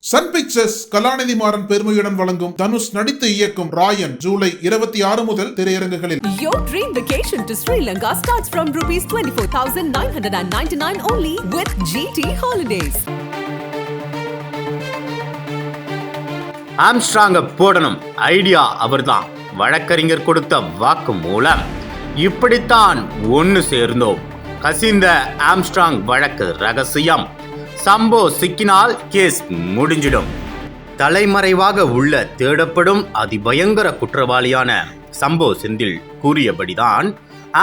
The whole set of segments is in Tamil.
சன் பிக்சர்ஸ் கலாநிதி மாறன் பெருமையுடன் வழங்கும் தனுஷ் நடித்து இயக்கும் ராயன் ஜூலை இருபத்தி ஆறு முதல் திரையரங்குகளில். Your dream vacation to Sri Lanka starts from rupees 24,999 only with GT Holidays. ஆம்ஸ்ட்ராங்க போடணும். ஐடியா அவர்தான். வழக்கறிஞர் கொடுத்த வாக்கு மூலம். இப்படித்தான் ஒன்று சேர்ந்தோம். கசிந்த ஆம்ஸ்ட்ராங் வழக்கு ரகசியம். சம்போ சிக்கினால் கேஸ் முடிஞ்சிடும். தலைமறைவாக உள்ள தேடப்படும் அதிபயங்கர குற்றவாளியான சம்போ செந்தில் கூறியபடிதான்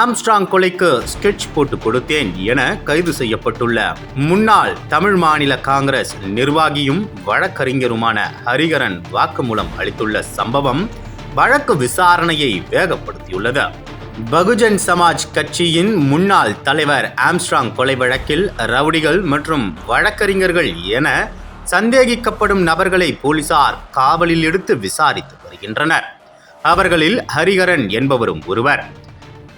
ஆம்ஸ்ட்ராங் கொலைக்கு ஸ்கெட்ச் போட்டு கொடுத்தேன் என கைது செய்யப்பட்டுள்ள முன்னாள் தமிழ் மாநில காங்கிரஸ் நிர்வாகியும் வழக்கறிஞருமான ஹரிகரன் வாக்குமூலம் அளித்துள்ள சம்பவம் வழக்கு விசாரணையை வேகப்படுத்தியுள்ளது. பகுஜன் சமாஜ் கட்சியின் முன்னாள் தலைவர் ஆம்ஸ்ட்ராங் கொலை வழக்கில் ரவுடிகள் மற்றும் வழக்கறிஞர்கள் என சந்தேகிக்கப்படும் நபர்களை போலீசார் காவலில் எடுத்து விசாரித்து வருகின்றனர். அவர்களில் ஹரிகரன் என்பவரும் ஒருவர்.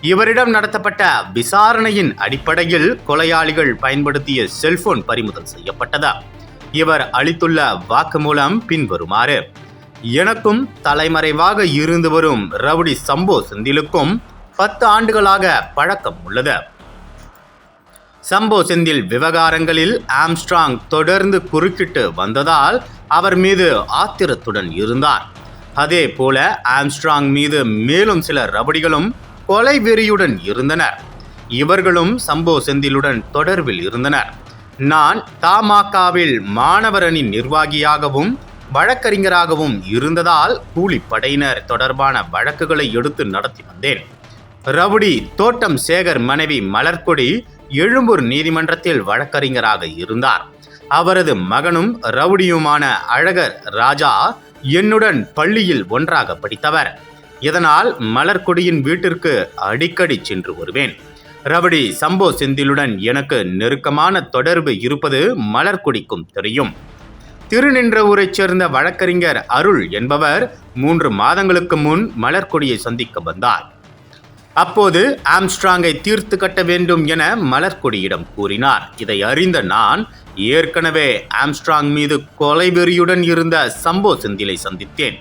இவரிடம் நடத்தப்பட்ட விசாரணையின் அடிப்படையில் கொலையாளிகள் பயன்படுத்திய செல்போன் பறிமுதல் செய்யப்பட்டது. இவர் அளித்துள்ள வாக்குமூலம் பின்வருமாறு. எனக்கும் தலைமறைவாக இருந்து வரும் ரவுடி சம்போ செந்திலுக்கும் பத்து ஆண்டுகளாக பழக்கம் உள்ளது. சம்போ செந்தில் விவகாரங்களில் ஆம்ஸ்ட்ராங் தொடர்ந்து குறுக்கிட்டு வந்ததால் அவர் மீது ஆத்திரத்துடன் இருந்தார். அதே போல ஆம்ஸ்ட்ராங் மீது மேலும் சில ரபடிகளும் கொலை வெறியுடன் இருந்தனர். இவர்களும் சம்போ செந்திலுடன் தொடர்பில் இருந்தனர். நான் தமாகவில் மாணவரணி நிர்வாகியாகவும் வழக்கறிஞராகவும் இருந்ததால் கூலிப்படையினர் தொடர்பான வழக்குகளை எடுத்து நடத்தி வந்தேன். ரவுடி தோட்டம் சேகர் மனைவி மலர்கொடி எழும்பூர் நீதிமன்றத்தில் வழக்கறிஞராக இருந்தார். அவரது மகனும் ரவுடியுமான அழகர் ராஜா என்னுடன் பள்ளியில் ஒன்றாக படித்தவர். இதனால் மலர்கொடியின் வீட்டிற்கு அடிக்கடி சென்று வருவேன். ரவுடி சம்போ செந்திலுடன் எனக்கு நெருக்கமான தொடர்பு இருப்பது மலர்கொடிக்கும் தெரியும். திருநின்றவூரைச் சேர்ந்த வழக்கறிஞர் அருள் என்பவர் மூன்று மாதங்களுக்கு முன் மலர்கொடியை சந்திக்க வந்தார். அப்போது ஆம்ஸ்ட்ராங்கை தீர்த்து கட்ட வேண்டும் என மலர்கொடியிடம் கூறினார். இதை அறிந்த நான் ஏற்கனவே ஆம்ஸ்ட்ராங் மீது கொலைவெறியுடன் இருந்த சம்போ செந்திலை சந்தித்தேன்.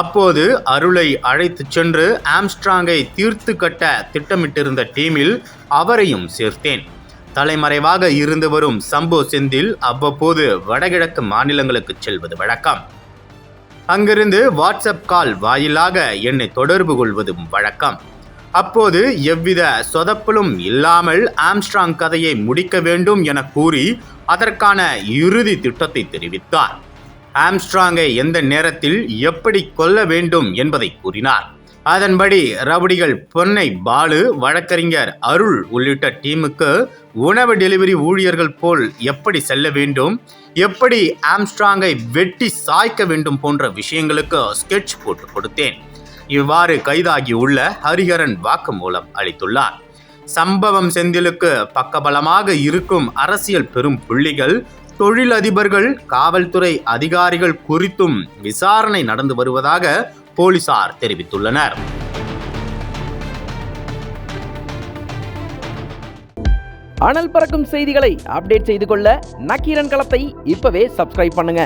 அப்போது அருளை அழைத்துச் சென்று ஆம்ஸ்ட்ராங்கை தீர்த்து கட்ட திட்டமிட்டிருந்த டீமில் அவரையும் சேர்த்தேன். தலைமறைவாக இருந்து வரும் சம்போ செந்தில் அவ்வப்போது வடகிழக்கு மாநிலங்களுக்கு செல்வது வழக்கம். அங்கிருந்து வாட்ஸ்அப் கால் வாயிலாக என்னை தொடர்பு கொள்வதும் வழக்கம். அப்போது எவ்வித சொதப்பலும் இல்லாமல் ஆம்ஸ்ட்ராங் கதையை முடிக்க வேண்டும் என கூறி அதற்கான இறுதி திட்டத்தை தெரிவித்தார். ஆம்ஸ்ட்ராங்கை எந்த நேரத்தில் எப்படி கொல்ல வேண்டும் என்பதை கூறினார். அதன்படி ரவுடிகள் பொன்னை பாலு வழக்கறிஞர் அருள் உள்ளிட்ட டீமுக்கு உணவு டெலிவரி ஊழியர்கள் போல் எப்படி செல்ல வேண்டும் எப்படி ஆம்ஸ்ட்ராங்கை வெட்டி சாய்க்க வேண்டும் போன்ற விஷயங்களுக்கு ஸ்கெட்ச் போட்டு கொடுத்தேன். இவ்வாறு கைதாகியுள்ள ஹரிஹரன் வாக்குமூலம் அளித்துள்ளார். சம்பவம் செந்திலுக்கு பக்கபலமாக இருக்கும் அரசியல் பெரும் புள்ளிகள் தொழிலதிபர்கள் காவல்துறை அதிகாரிகள் குறித்தும் விசாரணை நடந்து வருவதாக போலீசார் தெரிவித்துள்ளனர். அனல் பறக்கும் செய்திகளை அப்டேட் செய்து கொள்ள நக்கீரன் களத்தை இப்பவே சப்ஸ்கிரைப் பண்ணுங்க.